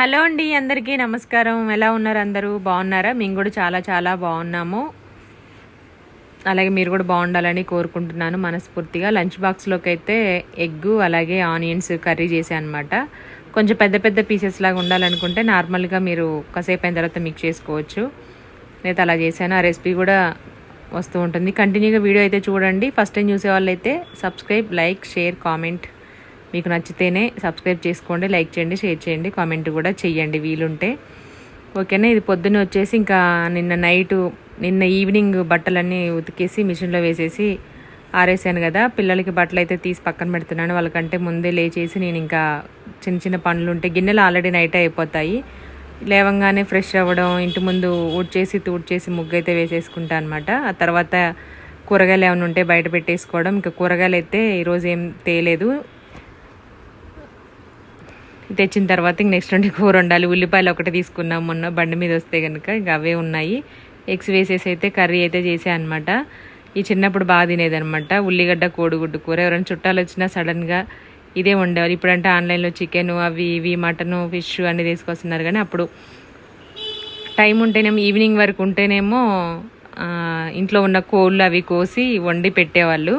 Hello అండి అందరికీ నమస్కారం. ఎలా ఉన్నారు అందరూ? బాగున్నారా? మేము కూడా చాలా చాలా బాగున్నాము. అలాగే మీరు కూడా బాగుండాలని కోరుకుంటున్నాను మనస్ఫూర్తిగా. లంచ్ బాక్స్లోకి అయితే ఎగ్గు అలాగే ఆనియన్స్ కర్రీ చేశాను అనమాట కొంచెం పెద్ద పెద్ద పీసెస్ లాగా ఉండాలనుకుంటే నార్మల్గా మీరు కాసేపు అయిన తర్వాత మిక్స్ చేసుకోవచ్చు. నేను అలా చేశాను. ఆ రెసిపీ కూడా వస్తూ ఉంటుంది. కంటిన్యూగా వీడియో అయితే చూడండి. ఫస్ట్ టైం చూసే వాళ్ళైతే సబ్స్క్రైబ్ లైక్ షేర్ కామెంట్. మీకు నచ్చితేనే సబ్స్క్రైబ్ చేసుకోండి లైక్ చేయండి షేర్ చేయండి కామెంట్ కూడా చేయండి వీలుంటే. ఓకేనా? ఇది పొద్దున్న వచ్చేసి ఇంకా నిన్న నైటు నిన్న ఈవినింగ్ బట్టలన్నీ ఉతికేసి మిషన్లో వేసేసి ఆరేసాను కదా. పిల్లలకి బట్టలు అయితే తీసి పక్కన పెడుతున్నాను. వాళ్ళకంటే ముందే లేచేసి నేను ఇంకా చిన్న చిన్న పనులు ఉంటే గిన్నెలు ఆల్రెడీ నైట్ అయిపోతాయి. లేవంగానే ఫ్రెష్ అవ్వడం ఇంటి ముందు ఊడ్చేసి తూడ్చేసి ముగ్గు అయితే వేసేసుకుంటా అనమాట ఆ తర్వాత కూరగాయలు ఏమైనా ఉంటే బయట పెట్టేసుకోవడం. ఇంకా కూరగాయలు అయితే ఈరోజు ఏం తేలేదు. తెచ్చిన తర్వాత ఇంక నెక్స్ట్ నుండి కూర ఉండాలి ఉల్లిపాయలు ఒకటి తీసుకున్నాం మొన్న. బండి మీద వస్తే కనుక ఇంక అవే ఉన్నాయి. ఎగ్స్ వేసేసి అయితే కర్రీ అయితే చేసా అనమాట ఈ చిన్నప్పుడు బాగా తినేదనమాట ఉల్లిగడ్డ కోడిగుడ్డు కూర. ఎవరైనా చుట్టాలు వచ్చినా సడన్గా ఇదే ఉండేవారు ఇప్పుడంటే ఆన్లైన్లో చికెన్ అవి ఇవి మటను ఫిష్ అన్నీ తీసుకొస్తున్నారు కానీ అప్పుడు టైం ఉంటేనేమో ఈవినింగ్ వరకు ఉంటేనేమో ఇంట్లో ఉన్న కోళ్ళు అవి కోసి వండి పెట్టేవాళ్ళు.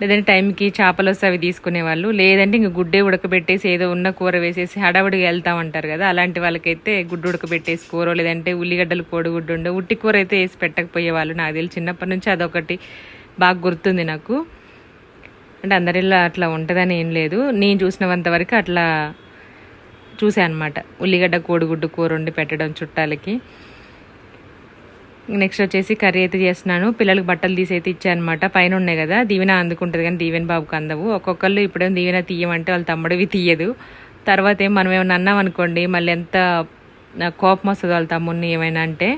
లేదంటే టైంకి చేపలు వస్తే అవి తీసుకునేవాళ్ళు. లేదంటే ఇంక గుడ్డే ఉడకబెట్టేసి ఏదో ఉన్న కూర వేసేసి హడావుడిగా వెళ్తామంటారు కదా అలాంటి వాళ్ళకైతే గుడ్డు ఉడకబెట్టేసి కూర లేదంటే ఉల్లిగడ్డలు కోడిగుడ్డు ఉండే ఉట్టి కూర అయితే వేసి పెట్టకపోయేవాళ్ళు నాకు తెలిసి చిన్నప్పటి నుంచి అదొకటి బాగా గుర్తుంది నాకు. అంటే అందరిలో అట్లా ఉంటుందని ఏం లేదు. నేను చూసినంత వరకు అట్లా చూసాను అనమాట ఉల్లిగడ్డ కోడిగుడ్డు కూర వండి పెట్టడం చుట్టాలకి. నెక్స్ట్ వచ్చేసి కర్రీ అయితే చేస్తున్నాను. పిల్లలకి బట్టలు తీసి అయితే ఇచ్చానమాట పైన ఉన్నాయి కదా దీవెన అందుకుంటుంది కానీ దీవెన బాబుకి అందవు. ఒక్కొక్కళ్ళు ఇప్పుడేం దీవెన తీయమంటే వాళ్ళ తమ్ముడివి తీయదు. తర్వాత ఏం మనం ఏమైనా అన్నాం అనుకోండి మళ్ళీ ఎంత కోపం వస్తుంది వాళ్ళ తమ్ముడిని ఏమైనా అంటే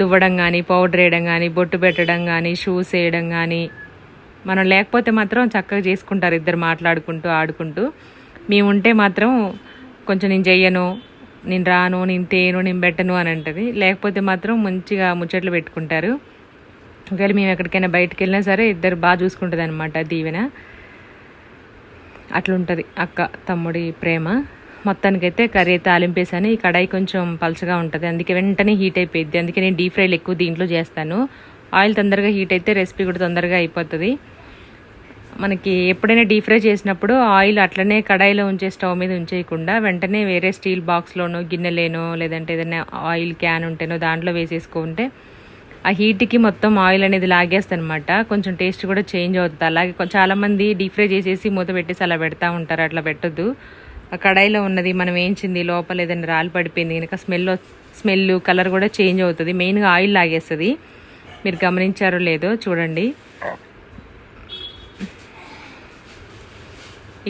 దువ్వడం కానీ పౌడర్ వేయడం కానీ బొట్టు పెట్టడం కానీ షూస్ వేయడం కానీ మనం లేకపోతే మాత్రం చక్కగా చేసుకుంటారు ఇద్దరు మాట్లాడుకుంటూ ఆడుకుంటూ. మేము ఉంటే మాత్రం కొంచెం నేను చెయ్యను నేను రాను నేను తేను నేను పెట్టను అని అంటది. లేకపోతే మాత్రం మంచిగా ముచ్చట్లు పెట్టుకుంటారు. ఒకవేళ మేము ఎక్కడికైనా బయటకు వెళ్ళినా సరే ఇద్దరు బాగా చూసుకుంటుంది అనమాట దీవెన. అట్లుంటుంది అక్క తమ్ముడి ప్రేమ. మొత్తానికైతే కర్రీ తాలింపేసాను. ఈ కడాయి కొంచెం పలచగా ఉంటుంది. అందుకే వెంటనే హీట్ అయిపోయింది అందుకే నేను డీప్ ఫ్రైలు ఎక్కువ దీంట్లో చేస్తాను. ఆయిల్ తొందరగా హీట్ అయితే రెసిపీ కూడా తొందరగా అయిపోతుంది. మనకి ఎప్పుడైనా డీప్ ఫ్రై చేసినప్పుడు ఆయిల్ అట్లనే కడాయిలో ఉంచే స్టవ్ మీద ఉంచేయకుండా వెంటనే వేరే స్టీల్ బాక్స్లోనో గిన్నెలేనో లేదంటే ఏదైనా ఆయిల్ క్యాన్ ఉంటేనో దాంట్లో వేసేసుకుంటే ఆ హీట్కి మొత్తం ఆయిల్ అనేది లాగేస్తనమాట అనమాట కొంచెం టేస్ట్ కూడా చేంజ్ అవుతుంది. అలాగే చాలామంది డీప్ ఫ్రై చేసేసి మూత పెట్టేసి అలా పెడతా ఉంటారు. అట్లా పెట్టొద్దు. ఆ కడాయిలో ఉన్నది మనం వేయించింది లోపల ఏదైనా రాళ్ళు పడిపోయింది కనుక స్మెల్ స్మెల్ కలర్ కూడా చేంజ్ అవుతుంది. మెయిన్గా ఆయిల్ లాగేస్తుంది. మీరు గమనించారో లేదో చూడండి.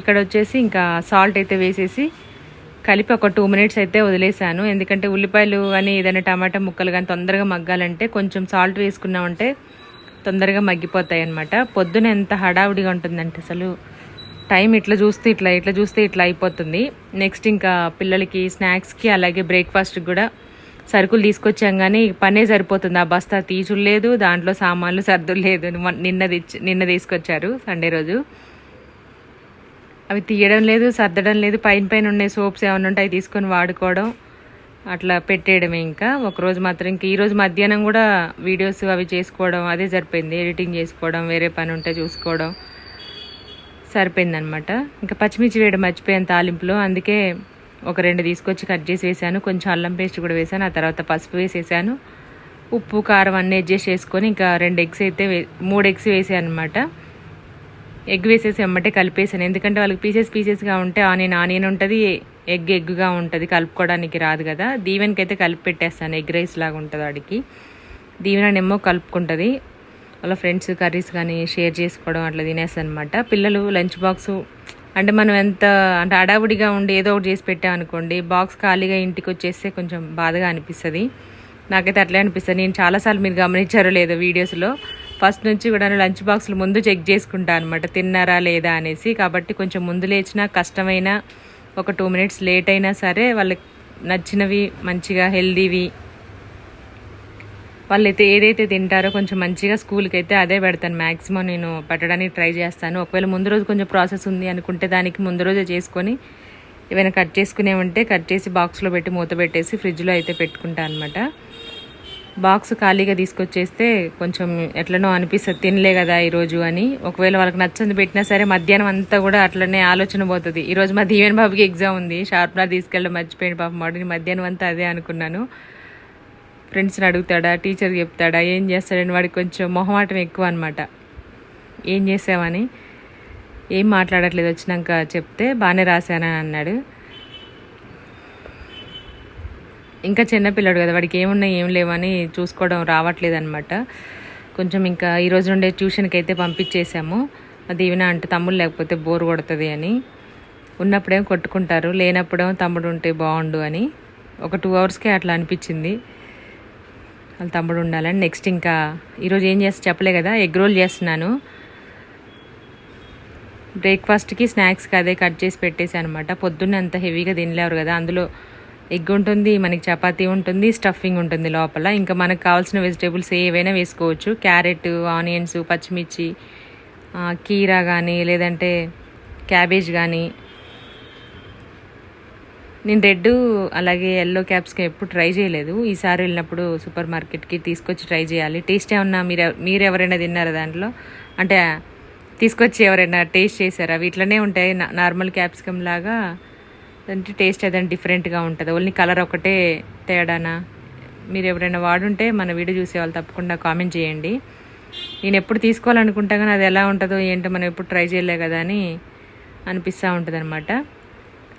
ఇక్కడ వచ్చేసి ఇంకా సాల్ట్ అయితే వేసేసి కలిపి ఒక టూ మినిట్స్ అయితే వదిలేసాను ఎందుకంటే ఉల్లిపాయలు కానీ ఏదైనా టమాటా ముక్కలు కానీ తొందరగా మగ్గాలంటే కొంచెం సాల్ట్ వేసుకున్నామంటే తొందరగా మగ్గిపోతాయి అనమాట పొద్దున ఎంత హడావుడిగా ఉంటుందంటే అసలు టైం ఇట్లా చూస్తే ఇట్లా ఇట్లా చూస్తే ఇట్లా అయిపోతుంది. నెక్స్ట్ ఇంకా పిల్లలకి స్నాక్స్కి అలాగే బ్రేక్ఫాస్ట్కి కూడా సరుకులు తీసుకొచ్చాం కానీ పనే సరిపోతుంది. ఆ బస్తా తీసుడు లేదు దాంట్లో సామాన్లు సర్దులు లేదు. నిన్న తెచ్చి నిన్న తీసుకొచ్చారు సండే రోజు. అవి తీయడం లేదు సర్దడం లేదు. పైన పైన ఉండే సోప్స్ ఏమైనా ఉంటాయి అవి తీసుకొని వాడుకోవడం. అట్లా పెట్టేయడమే ఇంకా. ఒకరోజు మాత్రం ఇంకా ఈరోజు మధ్యాహ్నం కూడా వీడియోస్ అవి చేసుకోవడం అదే సరిపోయింది. ఎడిటింగ్ చేసుకోవడం వేరే పని ఉంటే చూసుకోవడం సరిపోయిందనమాట ఇంకా పచ్చిమిర్చి వేయడం మర్చిపోయాను తాలింపులో. అందుకే ఒక రెండు తీసుకొచ్చి కట్ చేసి వేసాను. కొంచెం అల్లం పేస్ట్ కూడా వేసాను. ఆ తర్వాత పసుపు వేసేసాను. ఉప్పు కారం అన్నీ అడ్జస్ట్ చేసుకొని ఇంకా రెండు ఎగ్స్ అయితే మూడు ఎగ్స్ వేసాను అనమాట ఎగ్ వేసేసి ఎమ్మటే కలిపేసాను ఎందుకంటే వాళ్ళకి పీసెస్ పీసెస్గా ఉంటే ఆనియన్ ఆనియన్ ఉంటుంది ఎగ్ ఎగ్గా ఉంటుంది కలుపుకోవడానికి రాదు కదా. దీవెన్కి అయితే కలిపి పెట్టేస్తాను ఎగ్ రైస్ లాగా ఉంటుంది వాడికి దీవెననేమో కలుపుకుంటుంది. వాళ్ళ ఫ్రెండ్స్ కర్రీస్ కానీ షేర్ చేసుకోవడం అట్లా తినేస్తాను అనమాట పిల్లలు లంచ్ బాక్స్ అంటే మనం ఎంత అంటే అడావుడిగా ఉండి ఏదో ఒకటి చేసి పెట్టామనుకోండి బాక్స్ ఖాళీగా ఇంటికి వచ్చేస్తే కొంచెం బాధగా అనిపిస్తుంది. నాకైతే అట్లే అనిపిస్తుంది. నేను చాలాసార్లు మీరు గమనించారో లేదో వీడియోస్లో. ఫస్ట్ నుంచి కూడా లంచ్ బాక్స్లు ముందు చెక్ చేసుకుంటా అనమాట తిన్నారా లేదా అనేసి. కాబట్టి కొంచెం ముందు లేచినా కష్టమైనా ఒక టూ మినిట్స్ లేట్ అయినా సరే వాళ్ళకి నచ్చినవి మంచిగా హెల్దీవి వాళ్ళైతే ఏదైతే తింటారో కొంచెం మంచిగా స్కూల్కి అయితే అదే పెడతాను. మ్యాక్సిమం నేను పెట్టడానికి ట్రై చేస్తాను. ఒకవేళ ముందు రోజు కొంచెం ప్రాసెస్ ఉంది అనుకుంటే దానికి ముందు రోజే చేసుకొని ఏమైనా కట్ చేసుకునే ఉంటే కట్ చేసి బాక్స్లో పెట్టి మూత పెట్టేసి ఫ్రిడ్జ్లో అయితే పెట్టుకుంటా అనమాట బాక్స్ ఖాళీగా తీసుకొచ్చేస్తే కొంచెం ఎట్లనో అనిపిస్తుంది తినలే కదా ఈరోజు అని. ఒకవేళ వాళ్ళకి నచ్చింది పెట్టినా సరే మధ్యాహ్నం అంతా కూడా అట్లనే ఆలోచన పోతుంది. ఈరోజు మా దీవెన్ బాబుకి ఎగ్జామ్ ఉంది షార్ప్నర్ తీసుకెళ్ళడం మర్చిపోయింది పాప మాడిని మధ్యాహ్నం అంతా అదే అనుకున్నాను. ఫ్రెండ్స్ని అడుగుతాడా టీచర్ చెప్తాడా ఏం చేస్తాడని వాడికి కొంచెం మొహమాటం ఎక్కువ అనమాట ఏం చేసావని. ఏం మాట్లాడట్లేదు వచ్చినాక చెప్తే బాగానే రాశానని అన్నాడు. ఇంకా చిన్నపిల్లడు కదా వాడికి ఏమున్నాయి ఏం లేవని చూసుకోవడం రావట్లేదు అనమాట కొంచెం ఇంకా ఈరోజు నుండే ట్యూషన్కి అయితే పంపించేసాము అది ఈవెన అంటే తమ్ముడు లేకపోతే బోర్ కొడుతుంది అని. ఉన్నప్పుడేం కొట్టుకుంటారు లేనప్పుడేం తమ్ముడు ఉంటే బాగుండు అని. ఒక టూ అవర్స్కే అట్లా అనిపించింది. వాళ్ళ తమ్ముడు ఉండాలని నెక్స్ట్ ఇంకా ఈరోజు ఏం చేస్తా చెప్పలే కదా ఎగ్ రోల్ చేస్తున్నాను. బ్రేక్ఫాస్ట్కి స్నాక్స్కి అదే కట్ చేసి పెట్టేసి అనమాట పొద్దున్నే అంత హెవీగా తినలేరు కదా అందులో ఎగ్ ఉంటుంది మనకి చపాతీ ఉంటుంది స్టఫింగ్ ఉంటుంది లోపల. ఇంకా మనకు కావాల్సిన వెజిటేబుల్స్ ఏవైనా వేసుకోవచ్చు. క్యారెట్ ఆనియన్స్ పచ్చిమిర్చి కీరా కానీ లేదంటే క్యాబేజ్ కానీ నేను రెడ్ అలాగే ఎల్లో క్యాప్స్కి ఎప్పుడు ట్రై చేయలేదు. ఈసారి వెళ్ళినప్పుడు సూపర్ మార్కెట్కి తీసుకొచ్చి ట్రై చేయాలి. టేస్ట్ ఏమన్నా మీరు మీరు ఎవరైనా తిన్నారా దాంట్లో? అంటే తీసుకొచ్చి ఎవరైనా టేస్ట్ చేశారా? వీటిలోనే ఉంటాయి నార్మల్ క్యాప్సికమ్ లాగా. అంటే టేస్ట్ ఏదైనా డిఫరెంట్గా ఉంటుంది. ఓన్లీ కలర్ ఒకటే తేడానా? మీరు ఎవరైనా వాడుంటే మన వీడియో చూసే వాళ్ళు తప్పకుండా కామెంట్ చేయండి. నేను ఎప్పుడు తీసుకోవాలనుకుంటా కానీ అది ఎలా ఉంటుందో ఏంటో మనం ఎప్పుడు ట్రై చేయలే కదా అని అనిపిస్తూ ఉంటుంది అనమాట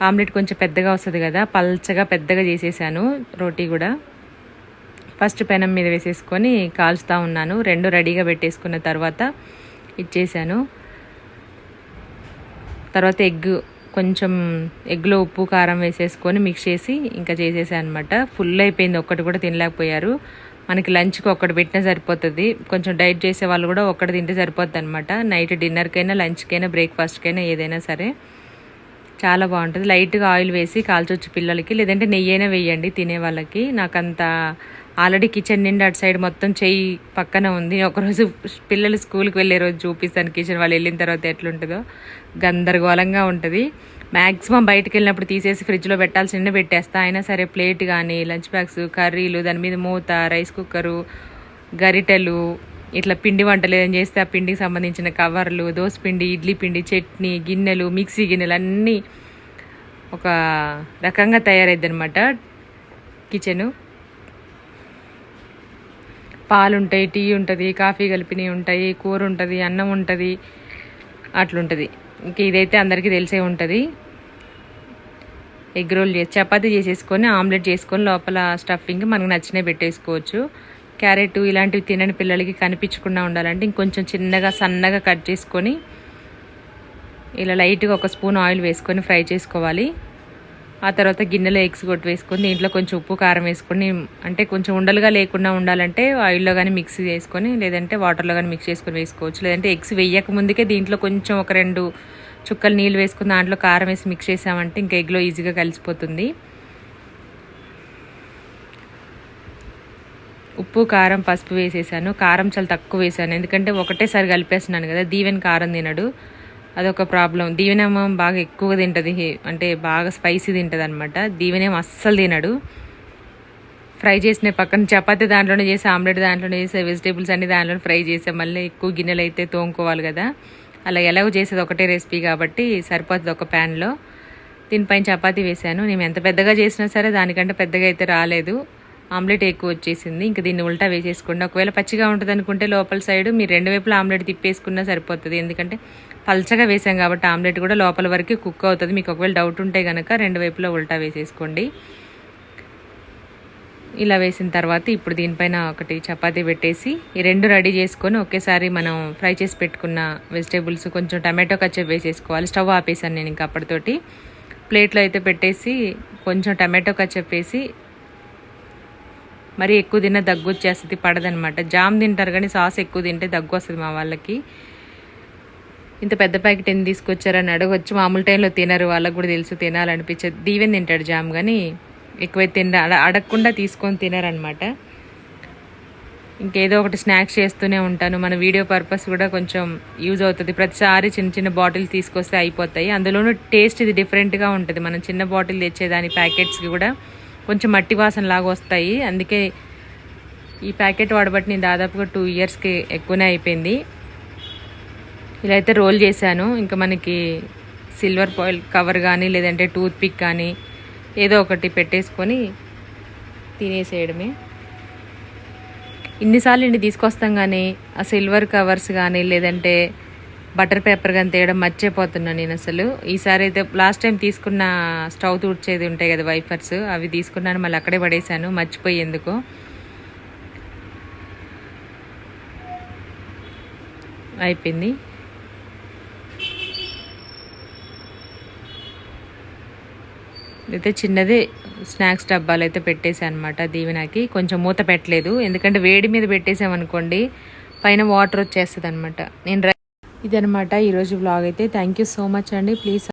ఆమ్లెట్ కొంచెం పెద్దగా వస్తుంది కదా పల్చగా పెద్దగా చేసేసాను రోటీ కూడా. ఫస్ట్ పెనం మీద వేసేసుకొని కాల్చుతూ ఉన్నాను. రెండు రెడీగా పెట్టేసుకున్న తర్వాత ఇచ్చేసాను. తర్వాత ఎగ్ కొంచెం ఎగ్లో ఉప్పు కారం వేసేసుకొని మిక్స్ చేసి ఇంకా చేసేసాను అనమాట ఫుల్ అయిపోయింది. ఒక్కటి కూడా తినలేకపోయారు. మనకి లంచ్కి ఒక్కటి పెట్టినా సరిపోతుంది. కొంచెం డైట్ చేసే వాళ్ళు కూడా ఒక్కటి తింటే సరిపోద్ది అనమాట నైట్ డిన్నర్కైనా లంచ్కైనా బ్రేక్ఫాస్ట్కైనా ఏదైనా సరే చాలా బాగుంటుంది. లైట్గా ఆయిల్ వేసి కాల్చొచ్చు పిల్లలకి. లేదంటే నెయ్యి అయినా వేయండి తినే వాళ్ళకి. నాకంత ఆల్రెడీ కిచెన్ నిండా అటు సైడ్ మొత్తం చెయ్యి పక్కన ఉంది. ఒకరోజు పిల్లలు స్కూల్కి వెళ్ళే రోజు చూపిస్తాను. కిచెన్ వాళ్ళు వెళ్ళిన తర్వాత ఎట్లుంటుందో. గందరగోళంగా ఉంటుంది. మ్యాక్సిమం బయటకు వెళ్ళినప్పుడు తీసేసి ఫ్రిడ్జ్లో పెట్టాల్సిన పెట్టేస్తా. అయినా సరే ప్లేట్ కానీ లంచ్ బ్యాగ్స్ కర్రీలు దాని మీద మూత రైస్ కుక్కరు గరిటెలు ఇట్లా పిండి వంటలు ఏదైనా చేస్తే ఆ పిండికి సంబంధించిన కవర్లు దోసపిండి ఇడ్లీ పిండి చట్నీ గిన్నెలు మిక్సీ గిన్నెలు అన్నీ ఒక రకంగా తయారైద్ది అనమాట కిచెను. పాలుంటాయి టీ ఉంటుంది కాఫీ కలిపినవి ఉంటాయి కూర ఉంటుంది అన్నం ఉంటుంది అట్లుంటుంది. ఇంక ఇదైతే అందరికీ తెలిసే ఉంటుంది. ఎగ్ రోల్ చేసి చపాతీ చేసేసుకొని ఆమ్లెట్ చేసుకొని లోపల స్టఫింగ్ మనకు నచ్చినవి పెట్టేసుకోవచ్చు. క్యారెట్ ఇలాంటివి తినని పిల్లలకి కనిపించకుండా ఉండాలంటే ఇంకొంచెం చిన్నగా సన్నగా కట్ చేసుకొని ఇలా లైట్గా ఒక స్పూన్ ఆయిల్ వేసుకొని ఫ్రై చేసుకోవాలి. ఆ తర్వాత గిన్నెలో ఎగ్స్ కొట్టి వేసుకొని దీంట్లో కొంచెం ఉప్పు కారం వేసుకొని అంటే కొంచెం ఉండలుగా లేకుండా ఉండాలంటే ఆయిల్లో కానీ మిక్స్ చేసుకొని లేదంటే వాటర్లో కానీ మిక్స్ చేసుకొని వేసుకోవచ్చు. లేదంటే ఎగ్స్ వేయక ముందుకే దీంట్లో కొంచెం ఒక రెండు చుక్కలు నీళ్ళు వేసుకుని దాంట్లో కారం వేసి మిక్స్ చేసామంటే ఇంకా ఎగ్లో ఈజీగా కలిసిపోతుంది. ఉప్పు కారం పసుపు వేసేసాను. కారం చాలా తక్కువ వేసాను. ఎందుకంటే ఒకటేసారి కలిపేస్తున్నాను కదా దీవెన్ కారం తినడు. అదొక ప్రాబ్లం. దీవెనేమో బాగా ఎక్కువ తింటుంది. అంటే బాగా స్పైసీ తింటుంది అనమాట దీవెనేమో అస్సలు తినడు. ఫ్రై చేసిన పక్కన చపాతి దాంట్లోనే చేసి ఆమ్లెట్ దాంట్లోనే చేసే వెజిటేబుల్స్ అన్ని దాంట్లోనే ఫ్రై చేసే. మళ్ళీ ఎక్కువ గిన్నెలు అయితే తోముకోవాలి కదా. అలా ఎలాగో చేసేది ఒకటే రెసిపీ కాబట్టి సరిపోతుంది ఒక ప్యాన్లో. దీనిపైన చపాతీ వేసాను నేను ఎంత పెద్దగా చేసినా సరే దానికంటే పెద్దగా అయితే రాలేదు. ఆమ్లెట్ ఎక్కువ వచ్చేసింది. ఇంకా దీన్ని ఉల్టా వేసేసుకోండి. ఒకవేళ పచ్చిగా ఉంటుంది అనుకుంటే లోపల సైడ్ మీరు రెండు వైపులా ఆమ్లెట్ తిప్పేసుకున్నా సరిపోతుంది. ఎందుకంటే పల్చగా వేసాం కాబట్టి ఆమ్లెట్ కూడా లోపల వరకు కుక్ అవుతుంది. మీకు ఒకవేళ డౌట్ ఉంటే కనుక రెండు వైపులా ఉల్టా వేసేసుకోండి. ఇలా వేసిన తర్వాత ఇప్పుడు దీనిపైన ఒకటి చపాతీ పెట్టేసి ఈ రెండు రెడీ చేసుకొని ఒకేసారి మనం ఫ్రై చేసి పెట్టుకున్న వెజిటేబుల్స్ కొంచెం టమాటో కచ్చప్ వేసేసుకోవాలి. స్టవ్ ఆపేసాను నేను ఇంకా అప్పటితోటి. ప్లేట్లో అయితే పెట్టేసి కొంచెం టమాటో కచ్చప్ వేసి మరి ఎక్కువ తిన్న దగ్గు వచ్చేస్తుంది పడదనమాట. జామ్ తింటారు కానీ సాస్ ఎక్కువ తింటే దగ్గు వస్తుంది మా వాళ్ళకి. ఇంత పెద్ద ప్యాకెట్ ఎందుకు తీసుకొచ్చారని అడగొచ్చు మామూలు టైంలో తినరు వాళ్ళకి కూడా తెలుసు తినాలనిపించదు. దీవెన్ తింటాడు జామ్ కానీ ఎక్కువ తిన అడ- అడగకుండా తీసుకొని తినరనమాట ఇంకేదో ఒకటి స్నాక్స్ చేస్తూనే ఉంటాను. మన వీడియో పర్పస్ కూడా కొంచెం యూజ్ అవుతుంది. ప్రతిసారి చిన్న చిన్న బాటిల్ తీసుకొస్తే అయిపోతాయి. అందులోనూ టేస్ట్ ఇది డిఫరెంట్గా ఉంటుంది. మనం చిన్న బాటిల్ తెచ్చేదాని ప్యాకెట్స్కి కూడా కొంచెం మట్టి వాసన లాగా వస్తాయి. అందుకే ఈ ప్యాకెట్ వాడబట్టి నేను దాదాపుగా టూ ఇయర్స్కి ఎక్కువనే అయిపోయింది. ఇలా అయితే రోల్ చేశాను. ఇంకా మనకి సిల్వర్ పాయిల్ కవర్ కానీ లేదంటే టూత్ పిక్ కానీ ఏదో ఒకటి పెట్టేసుకొని తినేసేయడమే. ఇన్నిసార్లు ఇంటి తీసుకొస్తాం కానీ ఆ సిల్వర్ కవర్స్ కానీ లేదంటే బటర్ పేపర్ కానీ తేయడం మర్చిపోతున్నాను నేను అసలు. ఈసారి అయితే లాస్ట్ టైం తీసుకున్న స్టవ్ తుడిచేది ఉంటాయి కదా వైఫర్స్ అవి తీసుకున్నాను మళ్ళీ అక్కడే పడేశాను మర్చిపోయేందుకు. అయిపోయింది. అయితే చిన్నది స్నాక్స్ డబ్బాలు అయితే పెట్టేసాను అనమాట దీవెనకి. కొంచెం మూత పెట్టలేదు. ఎందుకంటే వేడి మీద పెట్టేసామనుకోండి పైన వాటర్ వచ్చేస్తుంది అనమాట నేను ఇదనమాట ఈరోజు బ్లాగ్ అయితే. థ్యాంక్ యూ సో మచ్ అండి. ప్లీజ్